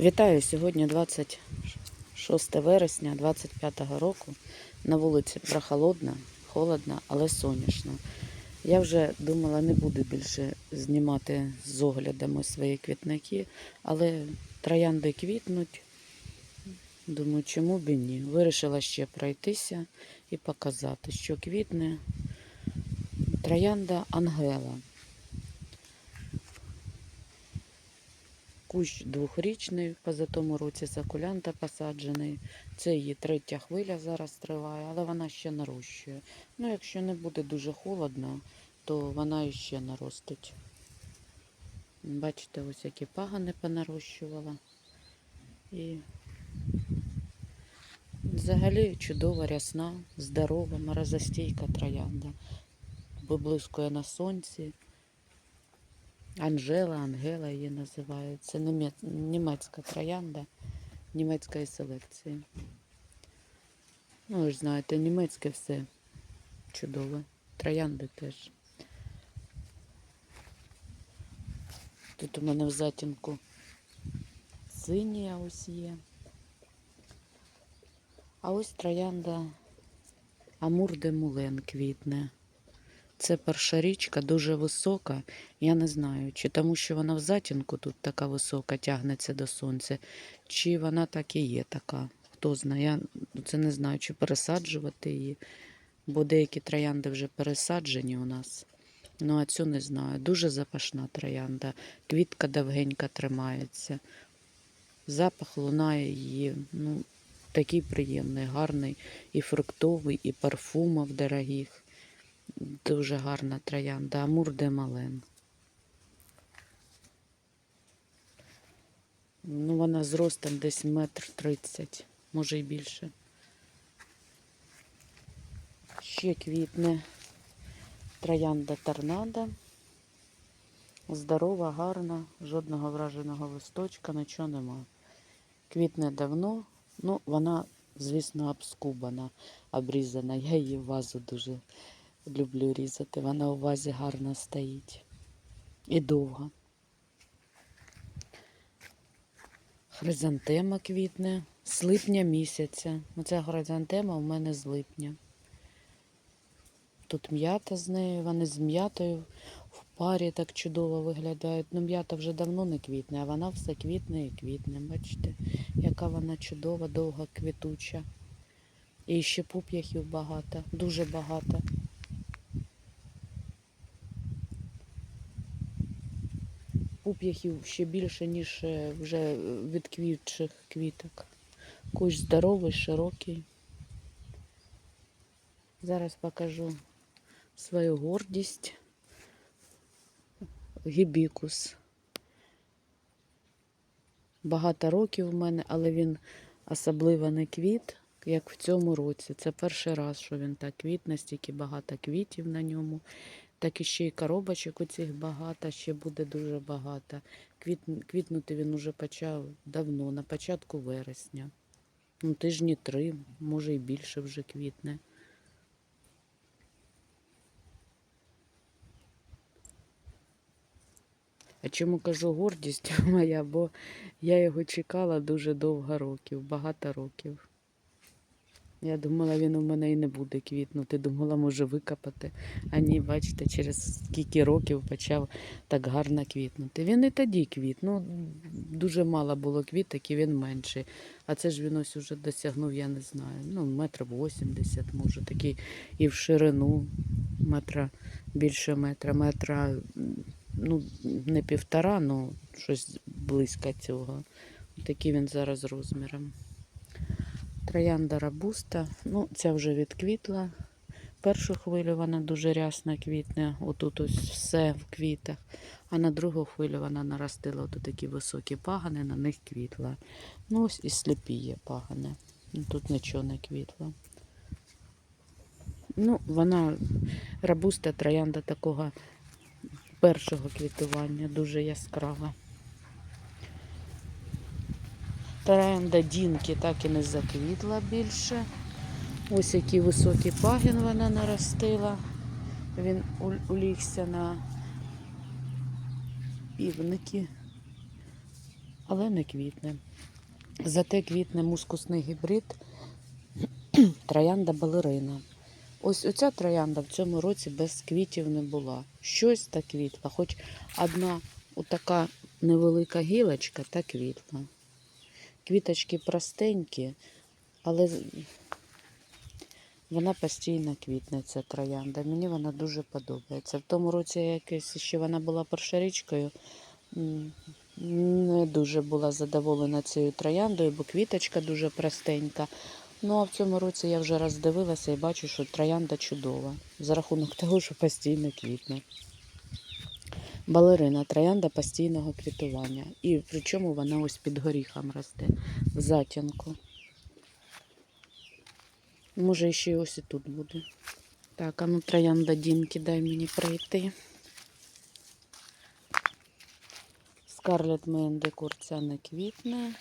Вітаю сьогодні 26 вересня 25-го року. На вулиці прохолодно, холодно, але сонячно. Я вже думала, не буду більше знімати з оглядами свої квітники, але троянди квітнуть. Думаю, чому б і ні. Вирішила ще пройтися і показати, що квітне троянда Ангела. Кущ двохрічний, позатому році сакулянта посаджений. Це її третя хвиля зараз триває, але вона ще нарощує. Ну, якщо не буде дуже холодно, то вона іще наростить. Бачите, ось які пагани понарощувала. І взагалі чудова рясна, здорова, морозостійка троянда. Виблискує на сонці. Анжела, Ангела її називають. Це німецька троянда німецької селекції. Ну, ви ж знаєте, німецьке все чудове. Троянди теж. Тут у мене в затінку синія ось є. А ось троянда Амур де Мулен квітне. Це перша річка, дуже висока. Я не знаю, чи тому, що вона в затінку тут така висока, тягнеться до сонця, чи вона так і є така. Хто знає, я це не знаю, чи пересаджувати її, бо деякі троянди вже пересаджені у нас. Ну, а цю не знаю. Дуже запашна троянда. Квітка довгенька тримається. Запах лунає її. Ну, такий приємний, гарний, і фруктовий, і парфумов дорогих. Дуже гарна троянда. Амур де Мален. Ну, вона зростом десь метр тридцять, може й більше. Ще квітне троянда торнадо. Здорова, гарна, жодного враженого листочка, нічого нема. Квітне давно, ну, вона, звісно, обскубана, обрізана. Я її вазу дуже люблю різати. Вона у вазі гарно стоїть. І довго. Хризантема квітне з липня місяця. Оця хризантема у мене з липня. Тут м'ята з нею, вони з м'ятою в парі так чудово виглядають. Ну, м'ята вже давно не квітне, а вона все квітне і квітне. Бачите, яка вона чудова, довга, квітуча. І ще пуп'яхів багато, дуже багато. Пуп'яхів ще більше, ніж е, вже відквітчих квіток. Кущ здоровий, широкий. Зараз покажу свою гордість. Гібікус. Багато років в мене, але він особливо не квіт, як в цьому році. Це перший раз, що він так квітне, стільки багато квітів на ньому. Так і ще й коробочок у цих багато, ще буде дуже багато. Квіт, квітнути він уже почав давно, на початку вересня. Ну, тижні три, може і більше вже квітне. А чому кажу гордість моя, бо я його чекала дуже довго років, багато років. Я думала, він у мене і не буде квітнути. Думала, може викопати. А ні, бачите, через скільки років почав так гарно квітнути. Він і тоді квітнув. Дуже мало було квіток і він менший. А це ж він ось уже досягнув, я не знаю. Ну, метр вісімдесят, може, такий і в ширину метра, більше метра, метра, ну, не півтора, ну щось близько цього. Такий він зараз розміром. Троянда рабуста. Ну, ця вже відквітла. Першу хвилю вона дуже рясно квітне. Отут ось все в квітах. А на другу хвилю вона наростила от такі високі пагани, на них квітла. Ну, ось і сліпі є пагани. Ну, Тут нічого не квітло. Ну, вона рабуста троянда такого першого квітування, дуже яскрава. Троянда Дінки так і не заквітла більше. Ось який високий пагін вона наростила. Він улігся на півники. але не квітне. Зате квітне мускусний гібрид троянда балерина. Ось оця троянда в цьому році без квітів не була. Щось та квітла, хоч одна отака невелика гілочка та квітла. Квіточки простенькі, але вона постійно квітне, ця троянда. Мені вона дуже подобається. В тому році якось ще вона була першорічкою. Не дуже була задоволена цією трояндою, бо квіточка дуже простенька. Ну а в цьому році я вже роздивилася і бачу, що троянда чудова. За рахунок того, що постійно квітне. Балерина троянда постійного квітування. І причому вона ось під горіхом росте в затінку. Може, ще ось і тут буде. Так, а ну троянда Дінки, дай мені пройти. Скарлет Мендекур ця не квітне.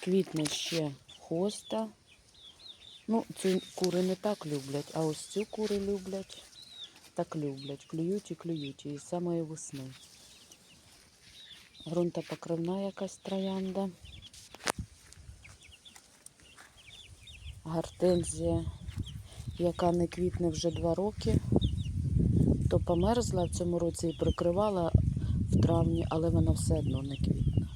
Квітне ще хоста. Ну, цю кури не так люблять, а ось цю кури люблять. Так люблять. Клюють і клюють її з самої весни. Грунтопокривна якась троянда. Гортензія, яка не квітне вже два роки, то померзла в цьому році і прикривала в травні, але вона все одно не квітне.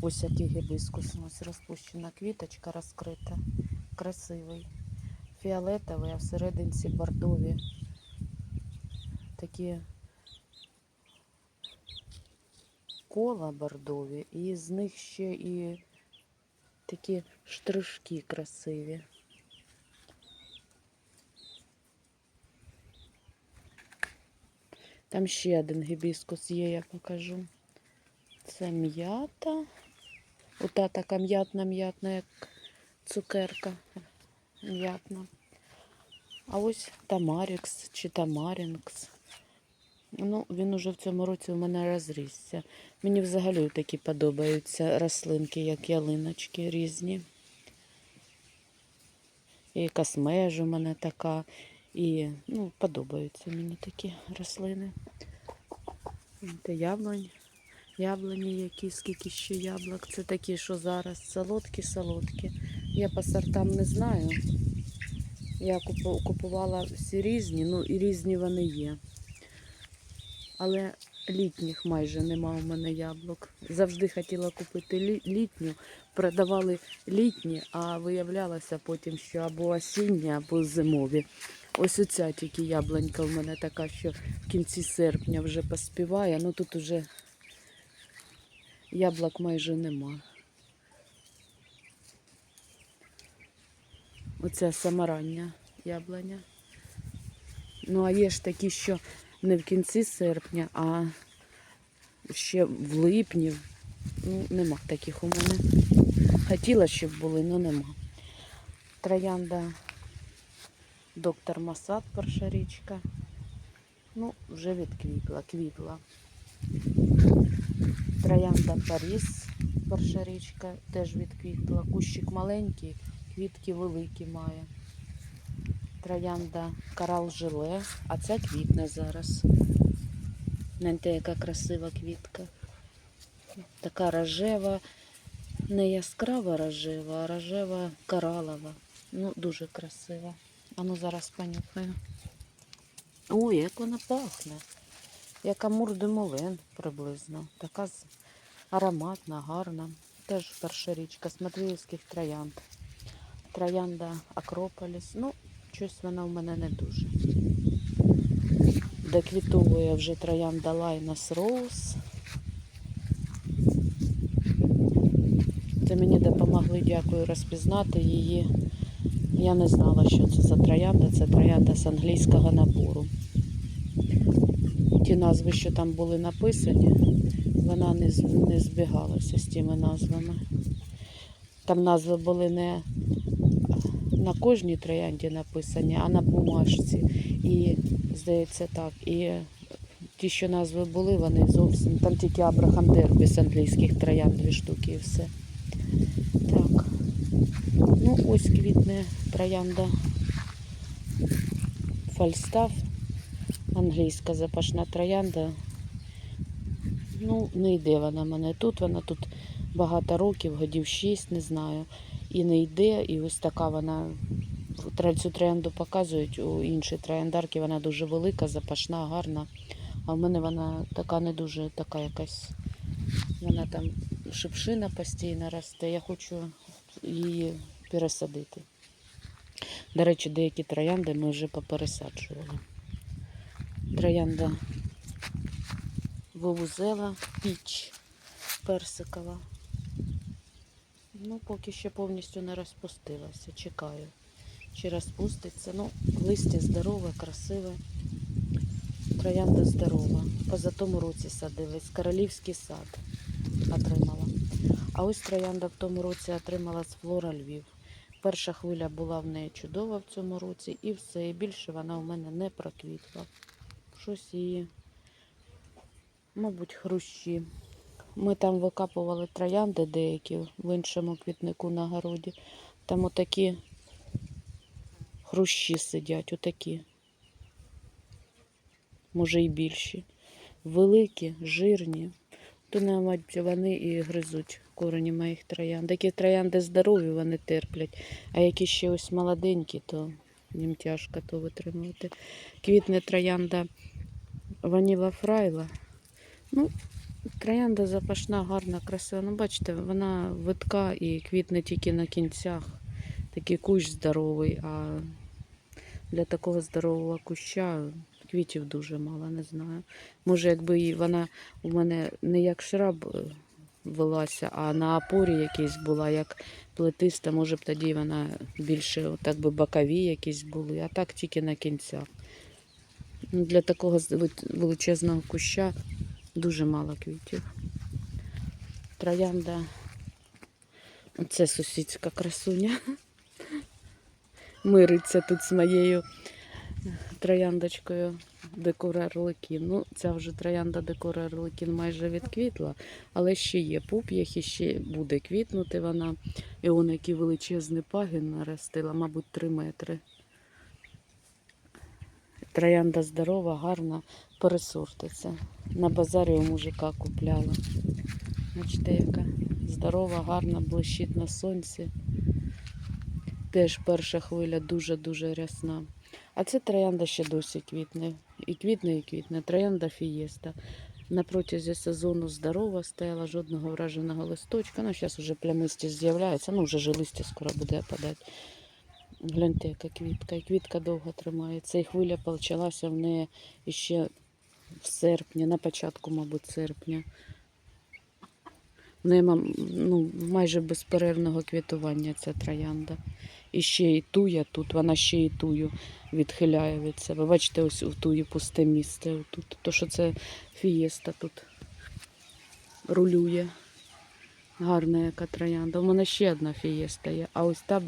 Ось який гібіскус. Ось розпущена квіточка розкрита. Красивий. Фіолетовий, а всерединці бордові. Такі кола бордові, і з них ще і такі штришки красиві. Там ще один гібіскус є, я покажу. Це м'ята. Ота така м'ятна, м'ятна, як цукерка. М'ятна. А ось Тамарікс чи Тамарінкс. Ну, він уже в цьому році у мене розрісся. Мені взагалі такі подобаються рослинки, як ялиночки різні. І космеж у мене така. І ну, подобаються мені такі рослини. Це яблунь. Яблуні які, скільки ще яблук. Це такі, що зараз солодкі-солодкі. Я по сортам не знаю. Я купувала всі різні, ну і різні вони є. Але літніх майже нема у мене яблук. Завжди хотіла купити літню, продавали літні, а виявлялося потім, що або осінні, або зимові. Ось оця тільки яблунька в мене така, що в кінці серпня вже поспіває. Ну тут уже яблук майже нема. Оце саморання яблуня. Ну, а є ж такі, що не в кінці серпня, а ще в липні. Ну, нема таких у мене. Хотіла, щоб були, але нема. Троянда доктор Масад, перша річка. Ну, вже відквітла, квітла. Троянда Паріс, перша річка, теж відквітла. Кущик маленький, квітки великі має. Троянда Карал Жиле, а ця квітне зараз. Гляньте, яка красива квітка. Така рожева, не яскрава рожева, а рожева коралова. Ну, дуже красива. А ну зараз понюхаю. Ой, як вона пахне. Як амур де приблизно. Така ароматна, гарна. Теж перша річка Смотріївських троянд. Троянда Акрополіс. Ну, щось вона в мене не дуже. Доквітовує вже троянда Лайнас Роуз. Це мені допомогли, дякую, розпізнати її. Я не знала, що це за троянда. Це троянда з англійського набору. Ті назви, що там були написані, вона не, збігалася з тими назвами. Там назви були не на кожній троянді написані, а на бумажці. І, здається, так. І ті, що назви були, вони зовсім. Там тільки Абрахам Дербі з англійських троянд дві штуки і все. Так. Ну, ось квітне троянда Фальстаф. Англійська запашна троянда. Ну, не йде вона мене тут. Вона тут багато років, годів 6, не знаю. І не йде. І ось така вона. Цю троянду показують у іншій трояндарки. Вона дуже велика, запашна, гарна. А в мене вона така не дуже така якась. Вона там шипшина постійно росте. Я хочу її пересадити. До речі, деякі троянди ми вже попересаджували. Троянда вовузела, піч персикова. Ну, поки ще повністю не розпустилася. Чекаю, чи розпуститься. Ну, листя здорове, красиве. Троянда здорова. Позатому році садились. Королівський сад отримала. А ось троянда в тому році отримала з Флора Львів. Перша хвиля була в неї чудова в цьому році, і все. І більше вона у мене не проквітла. Щось її, мабуть, хрущі. Ми там викапували троянди деякі в іншому квітнику на городі. Там отакі хрущі сидять, отакі. Може і більші. Великі, жирні. То, мабуть, вони і гризуть корені моїх троянд. Такі троянди здорові, вони терплять. А які ще ось молоденькі, то їм тяжко то витримувати. Квітне троянда Ваніла Фрайла. Ну, троянда запашна, гарна, красива. Ну, бачите, вона витка і квітне тільки на кінцях. Такий кущ здоровий, а для такого здорового куща квітів дуже мало, не знаю. Може, якби вона у мене не як шраб е, велася, а на опорі якійсь була, як плетиста, може б тоді вона більше так би бокові якісь були, а так тільки на кінцях. Ну, Для такого величезного куща дуже мало квітів. Троянда. Оце сусідська красуня. Мириться тут з моєю трояндочкою декора Орликін. Ну, ця вже троянда декора Орликін майже відквітла, але ще є пуп'ях і ще буде квітнути вона. І он який величезний пагін наростила, мабуть, 3 метри. Троянда здорова, гарна, пересортиться. На базарі у мужика купляла. Бачите, яка здорова, гарна, блищить на сонці. Теж перша хвиля дуже-дуже рясна. А це троянда ще досі квітне. І квітне, і квітне. Троянда фієста. На протязі сезону здорова, стояла жодного враженого листочка. Ну, зараз вже плямистість з'являється, ну вже ж листя скоро буде опадати. Гляньте, яка квітка. І квітка довго тримається. І хвиля почалася в неї ще в серпні, на початку, мабуть, серпня. Неї мам- ну, майже безперервного квітування ця троянда. І ще і туя тут, вона ще і тую відхиляє від себе. Бачите, ось у туї пусте місце тут. То, що це фієста тут рулює. Гарна яка троянда. У мене ще одна фієста є, а ось та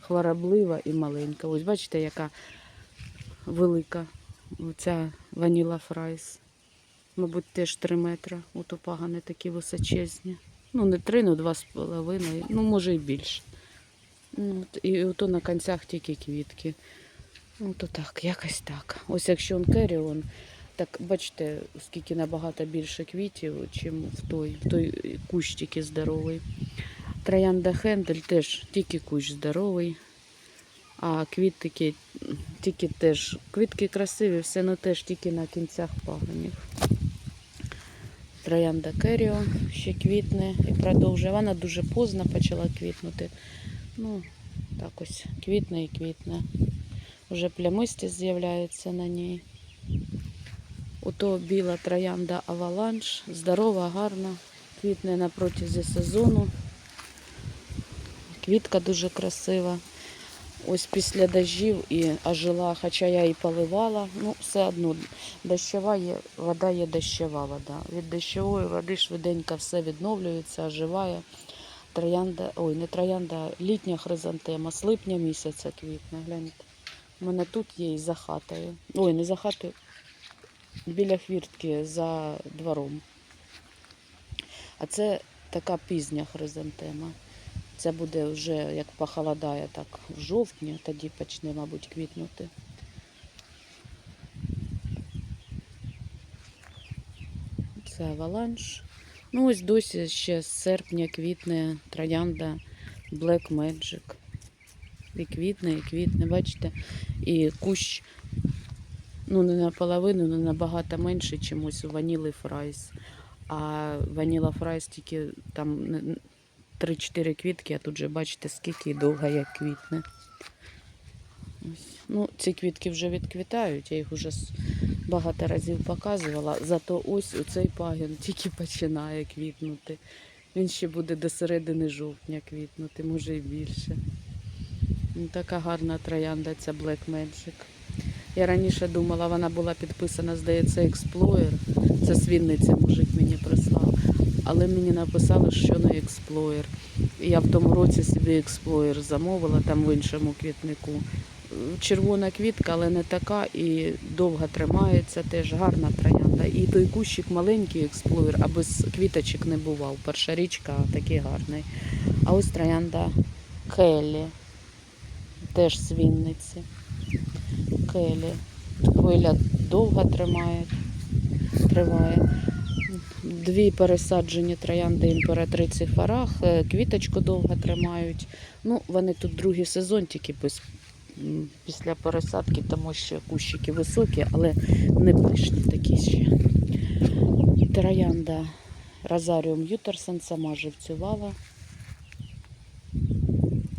хвороблива і маленька. Ось бачите, яка велика оця ваніла фрайс. Мабуть, теж 3 метри. Ото пагани такі височезні. Ну, не 3, ну 2,5, ну може і більше. Ну, І ото на кінцях тільки квітки. Ну, так, якось так. Ось якщо он керіон, так бачите, скільки набагато більше квітів, чим в той, в той кущ тільки здоровий. Троянда Хендель теж тільки кущ здоровий. А квітки тільки теж. Квітки красиві, все ну теж тільки на кінцях пагонів. Троянда Керіо ще квітне і продовжує. Вона дуже поздно почала квітнути. Ну, так ось квітне і квітне. Вже плямистість з'являється на ній. Ото біла троянда Аваланш. Здорова, гарна. Квітне на протязі сезону. Квітка дуже красива. Ось після дощів і ожила, хоча я і поливала, ну все одно дощова є, вода є дощова вода. Від дощової води швиденько все відновлюється, оживає. Троянда, ой, не троянда, літня хризантема, з липня місяця квітне. Гляньте. У мене тут є і за хатою. Ой, не за хатою, біля хвіртки за двором. А це така пізня хризантема. Це буде вже як похолодає, так в жовтні, тоді почне, мабуть, квітнути. Це аваланж. Ну, ось досі ще з серпня квітне троянда Black Magic. І квітне, і квітне, бачите, і кущ, ну, не наполовину, але набагато менше, чимось Ваніли Фрайс. А Ваніла Фрайс тільки там 3-4 квітки, а тут же бачите, скільки і довго як квітне. Ось. Ну, ці квітки вже відквітають, я їх вже багато разів показувала. Зато ось у цей пагін тільки починає квітнути. Він ще буде до середини жовтня квітнути, може і більше. Ну, така гарна троянда ця Black Magic. Я раніше думала, вона була підписана, здається, Explorer. Це з Вінниці мужик мені прислав. Але мені написали, що Explorer. І Я в тому році собі Explorer замовила там в іншому квітнику. Червона квітка, але не така і довго тримається, теж гарна троянда. І той кущик маленький експлойер, а без квіточок не бував. Перша річка такий гарний. А ось троянда Келлі, теж з Вінниці. Келлі. Хвиля довго тримає, триває. Дві пересаджені троянди імператриці Фарах, е, квіточку довго тримають. Ну, вони тут другий сезон, тільки після пересадки, тому що кущики високі, але не пишні такі ще. Троянда Розаріум Ютерсон сама живцювала.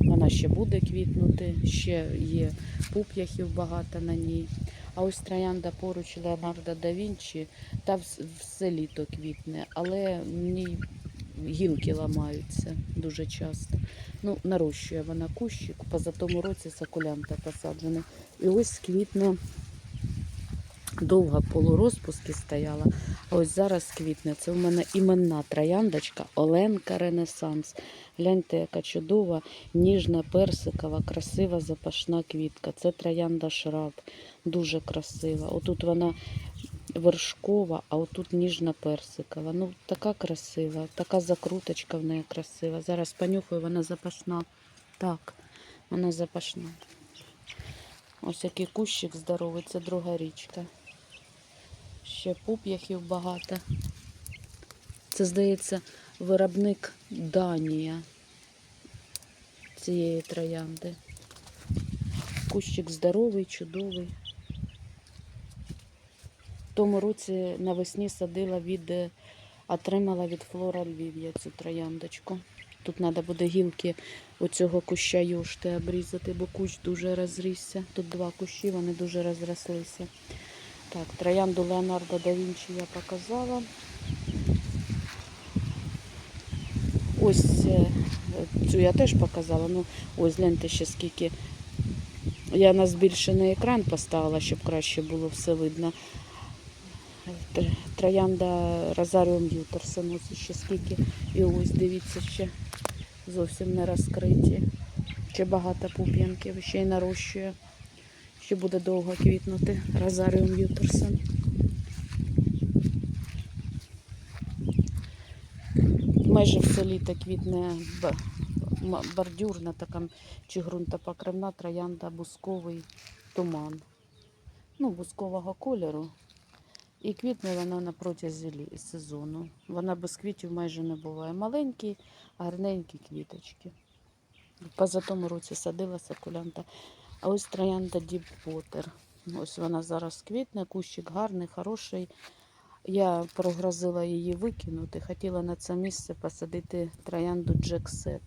Вона ще буде квітнути, ще є пуп'яхів багато на ній. А ось троянда поруч Леонардо да Вінчі, та все літо квітне, але в ній гілки ламаються дуже часто. Ну, нарощує вона кущик, поза тому році сакулянта посаджена. І ось квітне довга полурозпуски стояла, ось зараз квітне. Це в мене іменна трояндочка Оленка Ренесанс. Гляньте, яка чудова, ніжна, персикова, красива запашна квітка. Це троянда шраб, дуже красива. Отут вона вершкова, а отут ніжна персикова. Ну, така красива, така закруточка в неї красива. Зараз понюхаю, вона запашна. Так, вона запашна. Ось який кущик здоровий, це друга річка. Ще пуп'яхів багато. Це, здається, виробник Данія цієї троянди. Кущик здоровий, чудовий. В тому році навесні садила від, е, отримала від Флора Львів'я цю трояндочку. Тут треба буде гілки оцього куща юшти обрізати, бо кущ дуже розрісся. Тут два кущі, вони дуже розрослися. Так, троянду Леонардо да Вінчі я показала. Ось е, цю я теж показала. Ну, ось гляньте ще скільки. Я на збільшений екран поставила, щоб краще було все видно. Троянда Розаріум Ютерсон, ось ще скільки. І ось дивіться ще зовсім не розкриті. Ще багато пуп'янків, ще й нарощує. Ще буде довго квітнути Розаріум Ютерсон. Майже все літо квітне бордюрна така чи ґрунтопокривна троянда бусковий туман. Ну, бускового кольору. І квітне вона на протязі сезону. Вона без квітів майже не буває. Маленькі, гарненькі квіточки. Поза тому році садила сакулянта. А ось троянда Діп Потер. Ось вона зараз квітне, кущик гарний, хороший. Я прогрозила її викинути. Хотіла на це місце посадити троянду Джексет.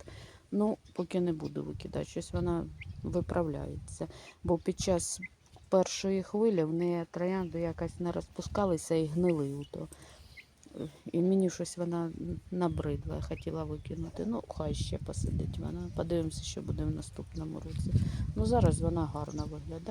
Ну, поки не буду викидати. Щось вона виправляється. Бо під час першої хвилі в неї троянди якось не розпускалися і гнили. І мені щось вона набридла, хотіла викинути. Ну, хай ще посидить вона. Подивимося, що буде в наступному році. Ну, зараз вона гарно виглядає.